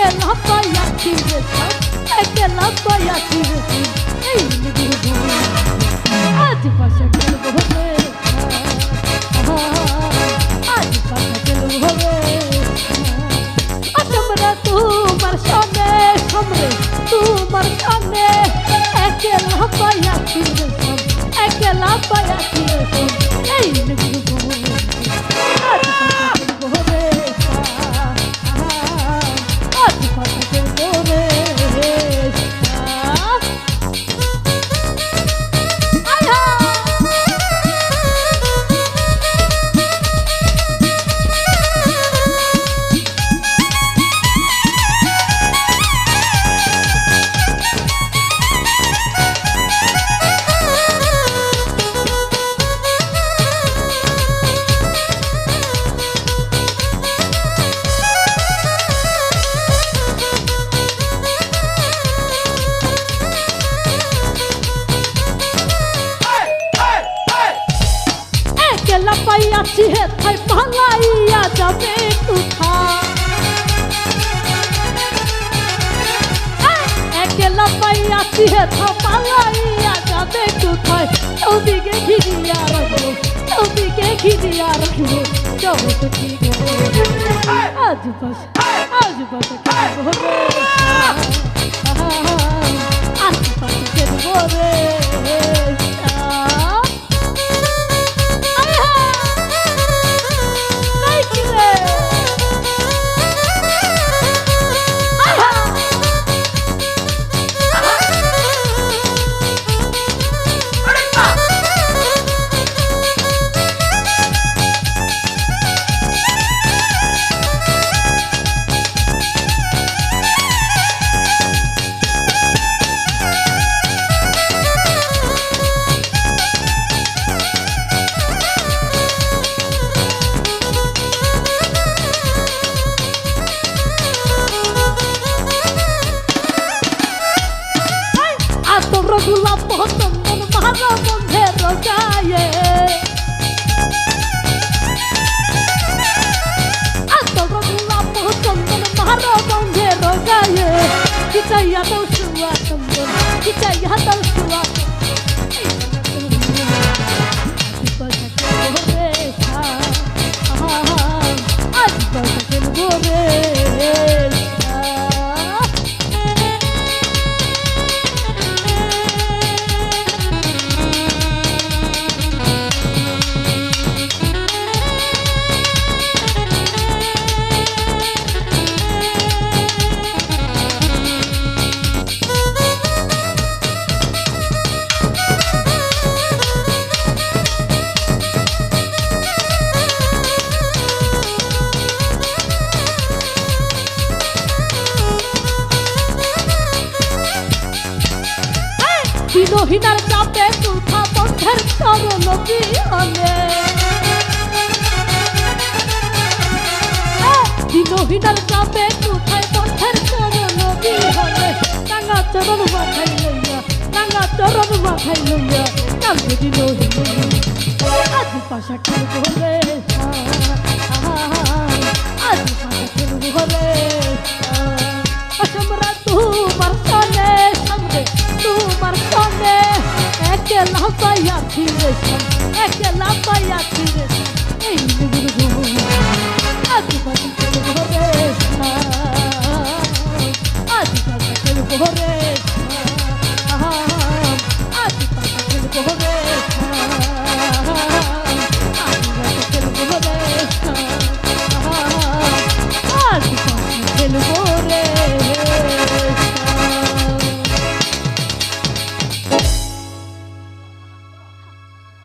একলা পাইয়াছি রে সব একলা পাইয়াছি রে সব। এই নিবু আজ পাশে খেলব রে আজ পাশে খেলব রে তোমরা তোমার সঙ্গে সঙ্গে তোমার সঙ্গে একলা একলা পাইয়াছি হে থাই পালাইয়া যাবে কোথা একলা পাইয়াছি হে থা পালাইয়া যাবে কোথায়? ওদিকে ঘিরিয়া রাখব ওদিকে ঘিরিয়া রাখব যাব তো কি আজ বাস আজ বাস আজ বাস খেলব রে বন্ধের গায়ে আর তোমরা গোলাপ চন্দন মারা বন্ধের গায়ে কি চাইয়া তো শুয়া চন্দন কি চাইয়া বিরোহিনার চাপে তুথা বন্ধের চরণ বিহনে। বিরোহিনার চাপে তুথায় বন্ধের চরণ বিহনে। রাঙা চরণ মাথায় লইয়া, রাঙা চরণ মাথায় লইয়া কান্দে বিরোহিনী আজ পাশা খেলব রে আজ পাশা খেলব রে। ছিঁড়েছি একে লাফাইয়া